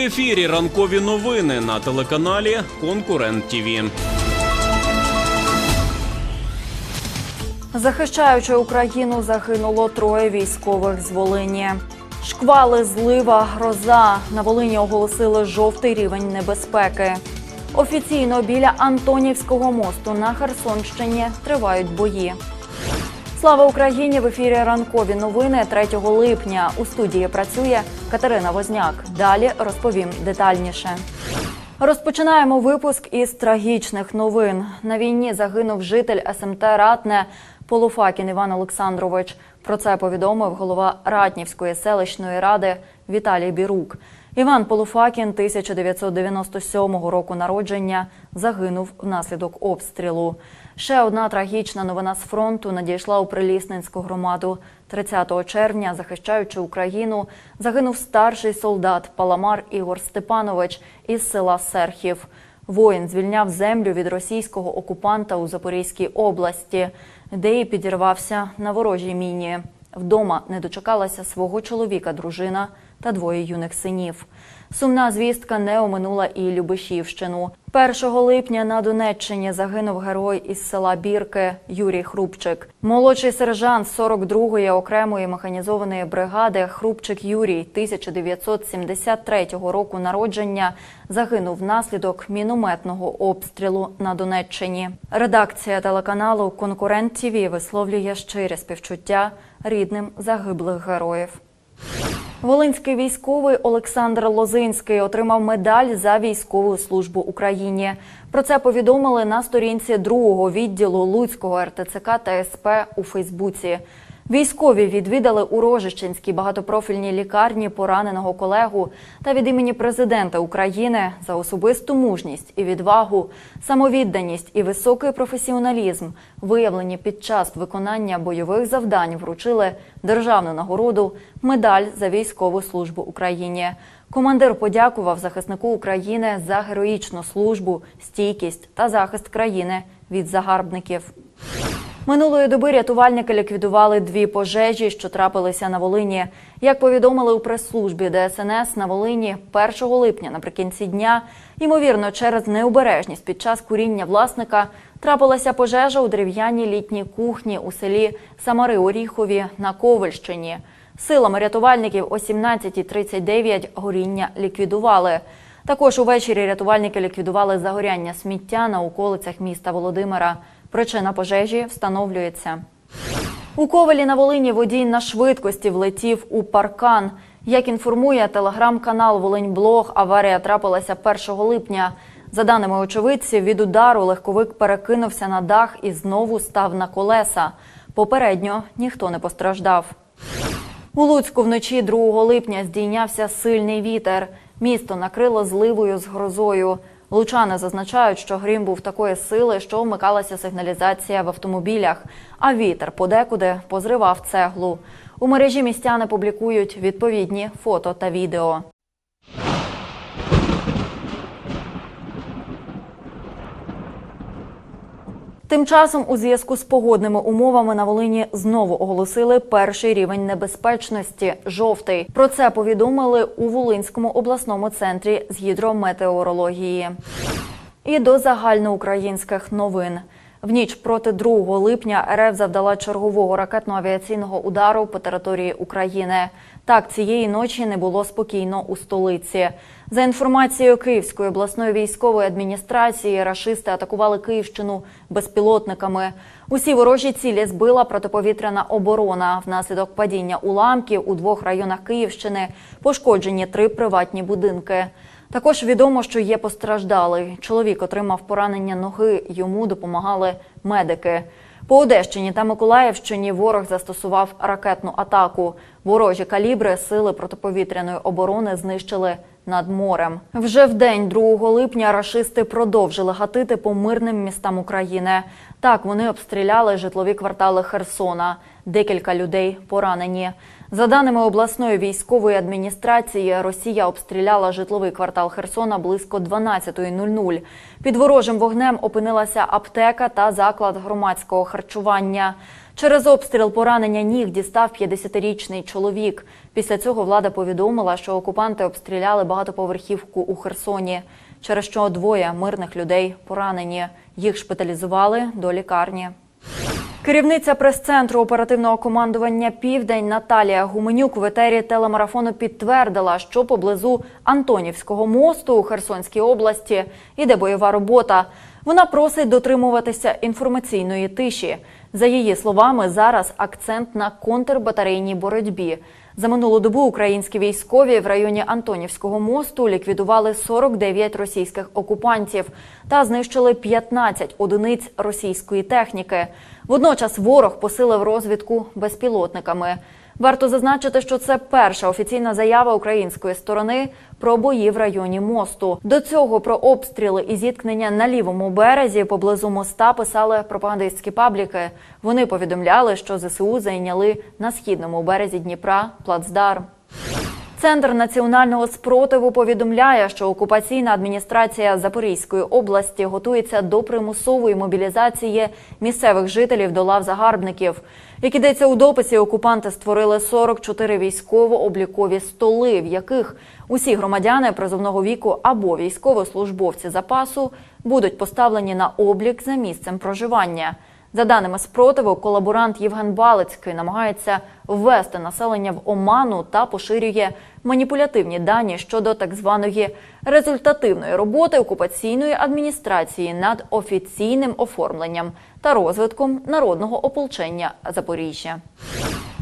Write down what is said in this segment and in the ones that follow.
Ефірі ранкові новини на телеканалі Конкурент ТІВІ. Захищаючи Україну, загинуло троє військових з Волині. Шквали, злива, гроза. На Волині оголосили жовтий рівень небезпеки. Офіційно біля Антонівського мосту на Херсонщині тривають бої. Слава Україні! В ефірі ранкові новини 3 липня. У студії працює Катерина Возняк. Далі розповім детальніше. Розпочинаємо випуск із трагічних новин. На війні загинув житель СМТ Ратне Полуфакін Іван Олександрович. Про це повідомив голова Ратнівської селищної ради Віталій Бірук. Іван Полуфакін 1997 року народження загинув внаслідок обстрілу. Ще одна трагічна новина з фронту надійшла у Прилісненську громаду. 30 червня, захищаючи Україну, загинув старший солдат Паламар Ігор Степанович із села Серхів. Воїн звільняв землю від російського окупанта у Запорізькій області, де і підірвався на ворожій міні. Вдома не дочекалася свого чоловіка, дружина та двоє юних синів. Сумна звістка не оминула і Любишівщину. 1 липня на Донеччині загинув герой із села Бірки Юрій Хрупчик. Молодший сержант 42-ї окремої механізованої бригади Хрупчик Юрій 1973 року народження загинув внаслідок мінометного обстрілу на Донеччині. Редакція телеканалу Конкурент ТІВІ висловлює щире співчуття рідним загиблих героїв. Волинський військовий Олександр Лозинський отримав медаль за військову службу Україні. Про це повідомили на сторінці другого відділу Луцького РТЦК та СП у Фейсбуці. Військові відвідали у Рожищенській багатопрофільній лікарні пораненого колегу та від імені президента України за особисту мужність і відвагу, самовідданість і високий професіоналізм, виявлені під час виконання бойових завдань, вручили державну нагороду медаль за військову службу Україні. Командир подякував захиснику України за героїчну службу, стійкість та захист країни від загарбників. Минулої доби рятувальники ліквідували дві пожежі, що трапилися на Волині. Як повідомили у прес-службі ДСНС на Волині 1 липня наприкінці дня, ймовірно, через необережність під час куріння власника трапилася пожежа у дерев'яній літній кухні у селі Самари Оріхові на Ковальщині. Силами рятувальників о 17.39 горіння ліквідували. Також увечері рятувальники ліквідували загоряння сміття на околицях міста Володимира. Причина пожежі встановлюється. У Ковалі на Волині водій на швидкості влетів у паркан. Як інформує телеграм-канал Волиньблог, аварія трапилася 1 липня. За даними очевидців, від удару легковик перекинувся на дах і знову став на колеса. Попередньо ніхто не постраждав. У Луцьку вночі 2 липня здійнявся сильний вітер. Місто накрило зливою з грозою. Лучани зазначають, що грім був такої сили, що вмикалася сигналізація в автомобілях, а вітер подекуди позривав цеглу. У мережі містяни публікують відповідні фото та відео. Тим часом, у зв'язку з погодними умовами на Волині знову оголосили перший рівень небезпечності жовтий. Про це повідомили у Волинському обласному центрі з гідрометеорології. І до загальноукраїнських новин. В ніч проти 2 липня РФ завдала чергового ракетно-авіаційного удару по території України. Так, цієї ночі не було спокійно у столиці. За інформацією Київської обласної військової адміністрації, рашисти атакували Київщину безпілотниками. Усі ворожі цілі збила протиповітряна оборона. Внаслідок падіння уламків у двох районах Київщини пошкоджені три приватні будинки. Також відомо, що є постраждалий. Чоловік отримав поранення ноги. Йому допомагали медики. По Одещині та Миколаївщині ворог застосував ракетну атаку. Ворожі калібри сили протиповітряної оборони знищили над морем. Вже в день 2 липня рашисти продовжили гатити по мирним містам України. Так вони обстріляли житлові квартали Херсона. Декілька людей поранені. За даними обласної військової адміністрації, Росія обстріляла житловий квартал Херсона близько 12.00. Під ворожим вогнем опинилася аптека та заклад громадського харчування. Через обстріл поранення ніг дістав 50-річний чоловік. Після цього влада повідомила, що окупанти обстріляли багатоповерхівку у Херсоні, через що двоє мирних людей поранені. Їх шпиталізували до лікарні. Керівниця прес-центру оперативного командування Південь Наталія Гуменюк в етері телемарафону підтвердила, що поблизу Антонівського мосту у Херсонській області іде бойова робота. Вона просить дотримуватися інформаційної тиші. За її словами, зараз акцент на контрбатарейній боротьбі. За минулу добу українські військові в районі Антонівського мосту ліквідували 49 російських окупантів та знищили 15 одиниць російської техніки. Водночас ворог посилив розвідку безпілотниками. Варто зазначити, що це перша офіційна заява української сторони про бої в районі мосту. До цього про обстріли і зіткнення на лівому березі поблизу моста писали пропагандистські пабліки. Вони повідомляли, що ЗСУ зайняли на східному березі Дніпра плацдарм. Центр національного спротиву повідомляє, що окупаційна адміністрація Запорізької області готується до примусової мобілізації місцевих жителів до лав загарбників. Як ідеться у дописі, окупанти створили 44 військово-облікові столи, в яких усі громадяни призовного віку або військовослужбовці запасу будуть поставлені на облік за місцем проживання. За даними спротиву, колаборант Євген Балицький намагається ввести населення в оману та поширює маніпулятивні дані щодо так званої результативної роботи окупаційної адміністрації над офіційним оформленням та розвитком народного ополчення Запоріжжя.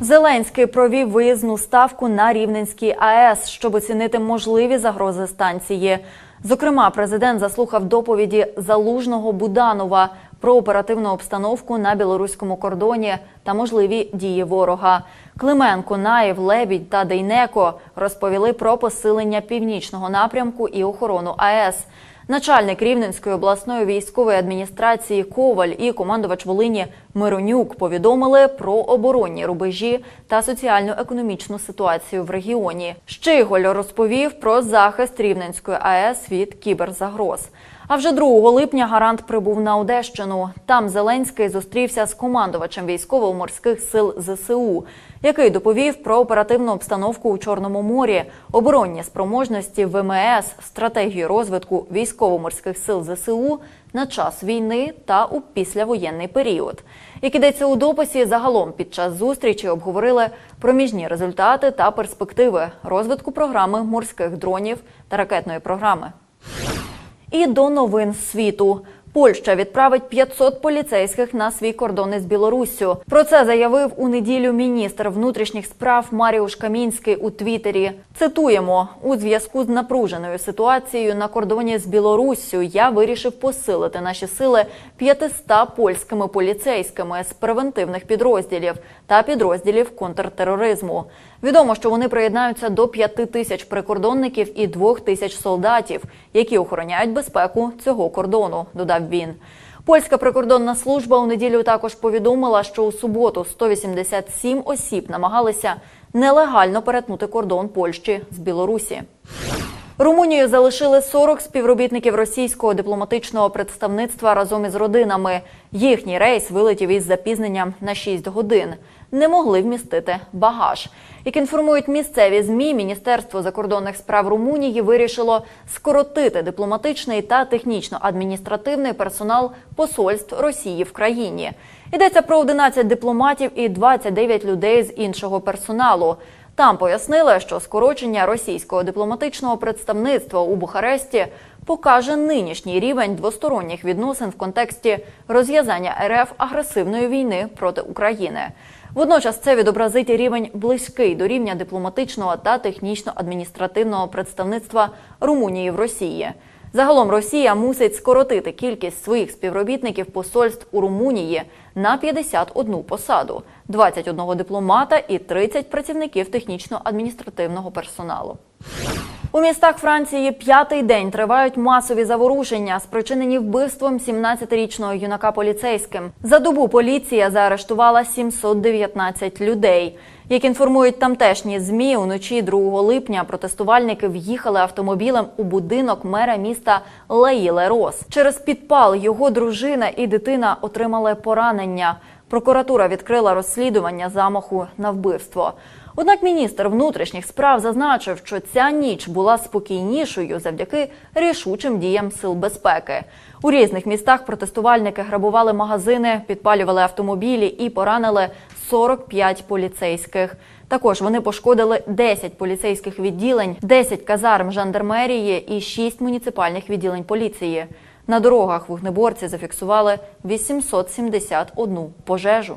Зеленський провів виїзну ставку на Рівненській АЕС, щоб оцінити можливі загрози станції. Зокрема, президент заслухав доповіді залужного Буданова про оперативну обстановку на білоруському кордоні та можливі дії ворога. Клименко, Наєв, Лебідь та Дейнеко розповіли про посилення північного напрямку і охорону АЕС. Начальник Рівненської обласної військової адміністрації Коваль і командувач Волині Миронюк повідомили про оборонні рубежі та соціально-економічну ситуацію в регіоні. Щиголь розповів про захист Рівненської АЕС від кіберзагроз. А вже 2 липня гарант прибув на Одещину. Там Зеленський зустрівся з командувачем військово-морських сил ЗСУ, який доповів про оперативну обстановку у Чорному морі, оборонні спроможності ВМС, стратегію розвитку військово-морських сил ЗСУ на час війни та у післявоєнний період. Як ідеться у дописі, загалом під час зустрічі обговорили проміжні результати та перспективи розвитку програми морських дронів та ракетної програми. І до новин світу. Польща відправить 500 поліцейських на свій кордон із Білоруссю. Про це заявив у неділю міністр внутрішніх справ Маріуш Камінський у Твіттері. Цитуємо у зв'язку з напруженою ситуацією на кордоні з Білоруссю. Я вирішив посилити наші сили 500 польськими поліцейськими з превентивних підрозділів та підрозділів контртероризму. Відомо, що вони приєднаються до 5 тисяч прикордонників і 2 тисяч солдатів, які охороняють безпеку цього кордону. Додав він. Польська прикордонна служба у неділю також повідомила, що у суботу 187 осіб намагалися нелегально перетнути кордон Польщі з Білорусі. Румунію залишили 40 співробітників російського дипломатичного представництва разом із родинами. Їхній рейс вилетів із запізненням на 6 годин. Не могли вмістити багаж. Як інформують місцеві змі, Міністерство закордонних справ Румунії вирішило скоротити дипломатичний та технічно-адміністративний персонал посольств Росії в країні. Йдеться про 11 дипломатів і 29 людей з іншого персоналу. Там пояснили, що скорочення російського дипломатичного представництва у Бухаресті покаже нинішній рівень двосторонніх відносин в контексті розв'язання РФ агресивної війни проти України. Водночас це відобразить рівень близький до рівня дипломатичного та технічно-адміністративного представництва Румунії в Росії. Загалом Росія мусить скоротити кількість своїх співробітників посольств у Румунії на 51 посаду, 21 дипломата і 30 працівників технічно-адміністративного персоналу. У містах Франції п'ятий день тривають масові заворушення, спричинені вбивством 17-річного юнака поліцейським. За добу поліція заарештувала 719 людей. Як інформують тамтешні змі, уночі 2 липня протестувальники в'їхали автомобілем у будинок мера міста Лаїле Рос. Через підпал його дружина і дитина отримали поранення. Прокуратура відкрила розслідування замаху на вбивство. Однак міністр внутрішніх справ зазначив, що ця ніч була спокійнішою завдяки рішучим діям сил безпеки. У різних містах протестувальники грабували магазини, підпалювали автомобілі і поранили 45 поліцейських. Також вони пошкодили 10 поліцейських відділень, 10 казарм жандармерії і 6 муніципальних відділень поліції. На дорогах вогнеборці зафіксували 871 пожежу.